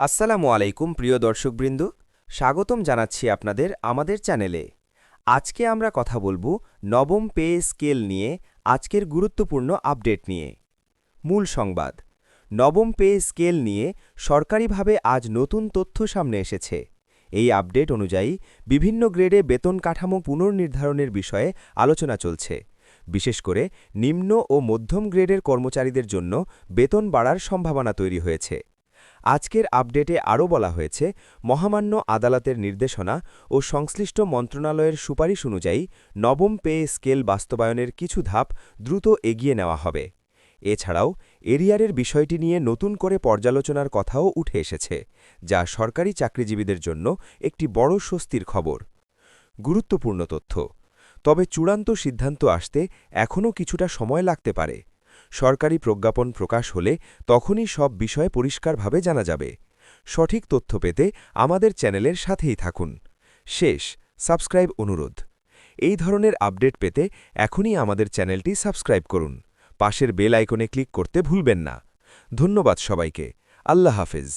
আসসালামু আলাইকুম, প্রিয় দর্শকবৃন্দ। স্বাগতম জানাচ্ছি আপনাদের আমাদের চ্যানেলে। আজকে আমরা কথা বলব নবম পে স্কেল নিয়ে আজকের গুরুত্বপূর্ণ আপডেট নিয়ে। মূল সংবাদ, নবম পে স্কেল নিয়ে সরকারিভাবে আজ নতুন তথ্য সামনে এসেছে। এই আপডেট অনুযায়ী বিভিন্ন গ্রেডে বেতন কাঠামো পুনর্নির্ধারণের বিষয়ে আলোচনা চলছে। বিশেষ করে নিম্ন ও মধ্যম গ্রেডের কর্মচারীদের জন্য বেতন বাড়ার সম্ভাবনা তৈরি হয়েছে। আজকের আপডেটে আরও বলা হয়েছে, মহামান্য আদালতের নির্দেশনা ও সংশ্লিষ্ট মন্ত্রণালয়ের সুপারিশ অনুযায়ী নবম পে স্কেল বাস্তবায়নের কিছু ধাপ দ্রুত এগিয়ে নেওয়া হবে। এছাড়াও, এরিয়ারের বিষয়টি নিয়ে নতুন করে পর্যালোচনার কথাও উঠে এসেছে, যা সরকারি চাকরিজীবীদের জন্য একটি বড় স্বস্তির খবর। গুরুত্বপূর্ণ তথ্য, তবে চূড়ান্ত সিদ্ধান্ত আসতে এখনও কিছুটা সময় লাগতে পারে। সরকারি প্রজ্ঞাপন প্রকাশ হলে তখনই সব বিষয়ে পরিষ্কারভাবে জানা যাবে। সঠিক তথ্য পেতে আমাদের চ্যানেলের সাথেই থাকুন। শেষ, সাবস্ক্রাইব অনুরোধ। এই ধরনের আপডেট পেতে এখনই আমাদের চ্যানেলটি সাবস্ক্রাইব করুন। পাশের বেল আইকনে ক্লিক করতে ভুলবেন না। ধন্যবাদ সবাইকে। আল্লাহ হাফেজ।